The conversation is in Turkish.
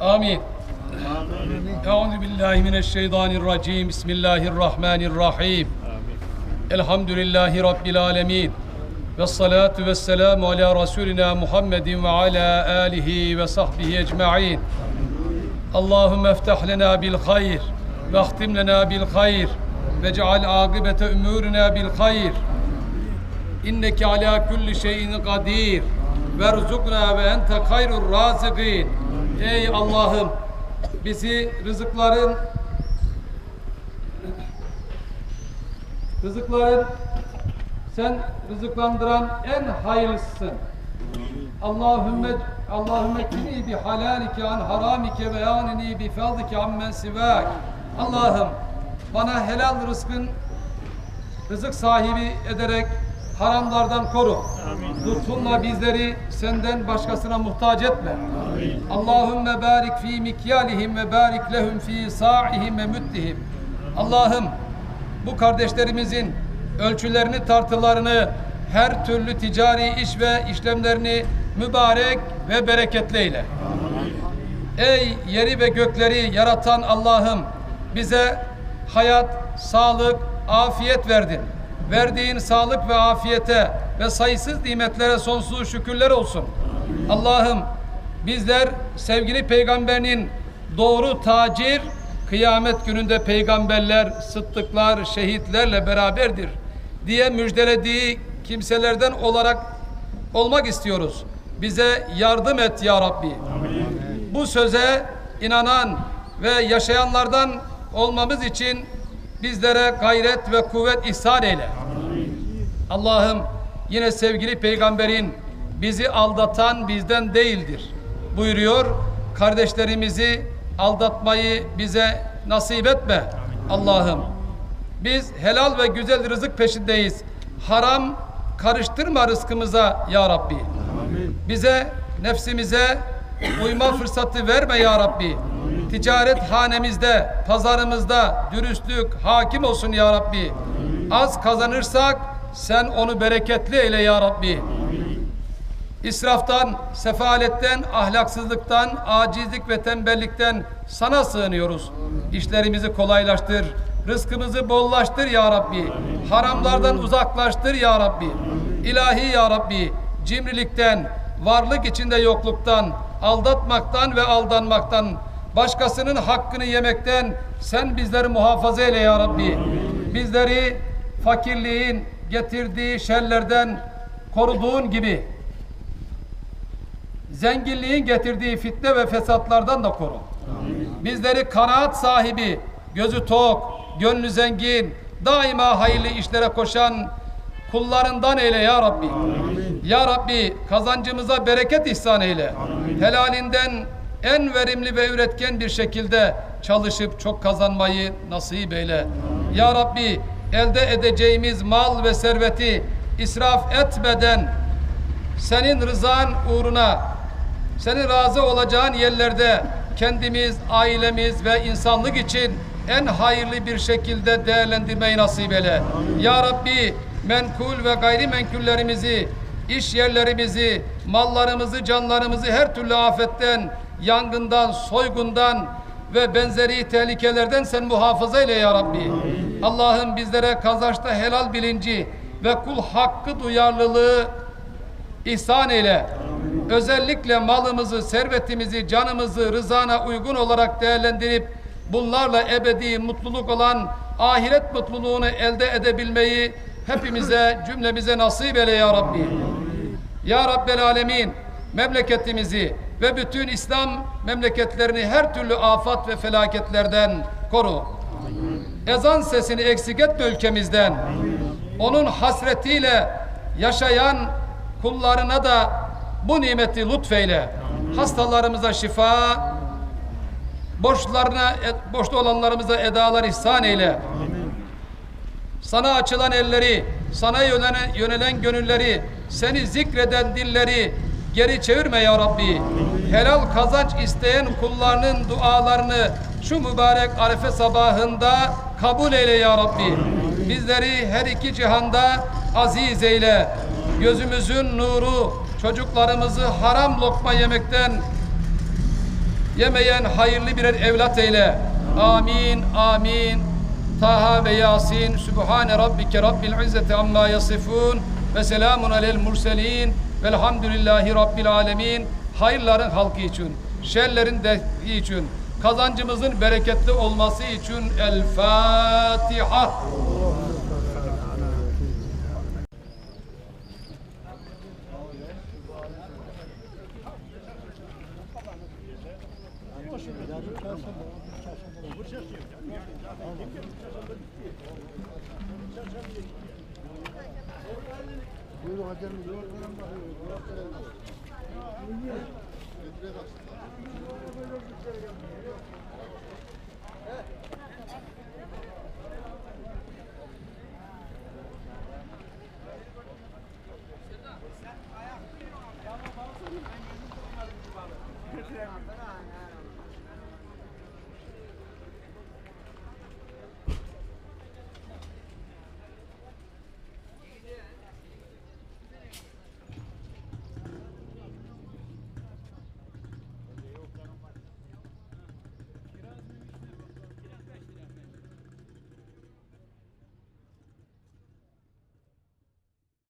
Amin. Euzu billahi mineşşeytanirracim. Bismillahirrahmanirrahim. Amin. Elhamdülillahi rabbil alamin. Ve salatu ve selamu ala Resulina Muhammedin ve ala alihi ve sahbihi ecmaîn. Allahümme eftah lena bil hayr ve ahtim lena bil hayr ve ceal akibete umurina bil hayr. İnneke ala kulli şeyin kadir. Verzukna ve ente hayrur razikin. Ey Allah'ım bizi rızıkların rızıkların sen rızıklandıran en hayırlısısın. Allahümme Allahümme kini bi halalike an haramike ve yanini bi fadlike ammen sivak. Allah'ım bana helal rızkın rızık sahibi ederek haramlardan koru. Lütfunla bizleri senden başkasına muhtaç etme. Allahümme barik fi mikyalihim ve barik lehum fi sa'ihim ve müddihim. Allah'ım bu kardeşlerimizin ölçülerini, tartılarını, her türlü ticari iş ve işlemlerini mübarek ve bereketli eyle. Ey yeri ve gökleri yaratan Allah'ım bize hayat, sağlık, afiyet verdin. Verdiğin sağlık ve afiyete ve sayısız nimetlere sonsuz şükürler olsun. Allah'ım bizler sevgili peygamberinin doğru tacir kıyamet gününde peygamberler, sıddıklar, şehitlerle beraberdir diye müjdelediği kimselerden olarak olmak istiyoruz. Bize yardım et ya Rabbi. Bu söze inanan ve yaşayanlardan olmamız için bizlere gayret ve kuvvet ihsan eyle. Allah'ım yine sevgili peygamberin bizi aldatan bizden değildir buyuruyor. Kardeşlerimizi aldatmayı bize nasip etme Allah'ım. Biz helal ve güzel rızık peşindeyiz. Haram karıştırma rızkımıza ya Rabbi. Bize nefsimize uyma fırsatı verme ya Rabbi. Ticaret hanemizde, pazarımızda dürüstlük hakim olsun ya Rabbi. Az kazanırsak sen onu bereketli eyle ya Rabbi. İsraftan, sefaletten, ahlaksızlıktan, acizlik ve tembellikten sana sığınıyoruz. İşlerimizi kolaylaştır, rızkımızı bollaştır ya Rabbi. Haramlardan uzaklaştır ya Rabbi. İlahi ya Rabbi, cimrilikten, varlık içinde yokluktan, aldatmaktan ve aldanmaktan, başkasının hakkını yemekten sen bizleri muhafaza eyle ya Rabbi. Bizleri fakirliğin getirdiği şerlerden koruduğun gibi zenginliğin getirdiği fitne ve fesatlardan da koru. Bizleri kanaat sahibi, gözü tok, gönlü zengin, daima hayırlı işlere koşan kullarından eyle ya Rabbi. Ya Rabbi kazancımıza bereket ihsan eyle. Helalinden en verimli ve üretken bir şekilde çalışıp çok kazanmayı nasip eyle. Ya Rabbi elde edeceğimiz mal ve serveti israf etmeden senin rızan uğruna senin razı olacağın yerlerde kendimiz, ailemiz ve insanlık için en hayırlı bir şekilde değerlendirmeyi nasip eyle. Ya Rabbi menkul ve gayrimenkullerimizi, iş yerlerimizi, mallarımızı, canlarımızı her türlü afetten, yangından, soygundan ve benzeri tehlikelerden sen muhafaza eyle ya Rabbi. Allah'ım bizlere kazançta helal bilinci ve kul hakkı duyarlılığı ihsan eyle. Özellikle malımızı, servetimizi, canımızı rızana uygun olarak değerlendirip bunlarla ebedi mutluluk olan ahiret mutluluğunu elde edebilmeyi hepimize, cümlemize nasip eyle ya Rabbi. Ya Rabbel Alemin memleketimizi ve bütün İslam memleketlerini her türlü afat ve felaketlerden koru. Ezan sesini eksik etme ülkemizden. Onun hasretiyle yaşayan kullarına da bu nimeti lütfeyle. Hastalarımıza şifa, borçlarına, borçlu olanlarımıza edalar ihsan eyle. Sana açılan elleri, sana yönelen, yönelen gönülleri, seni zikreden dilleri geri çevirme ya Rabbi. Helal kazanç isteyen kullarının dualarını şu mübarek arefe sabahında kabul eyle ya Rabbi. Bizleri her iki cihanda aziz eyle. Gözümüzün nuru, çocuklarımızı haram lokma yemekten Yemeyen hayırlı birer evlat eyle. Amin, amin. Taha ve Yasin. Sübhane Rabbike Rabbil İzzeti amma yasifun. Ve selamun alel murselin. Velhamdülillahi Rabbil alemin. Hayırların halkı için, şerlerin defi için, kazancımızın bereketli olması için El Fatiha. Sen ayak duyuyorsun. Yavrum balık. Ben gözüm tutmadım bu balık.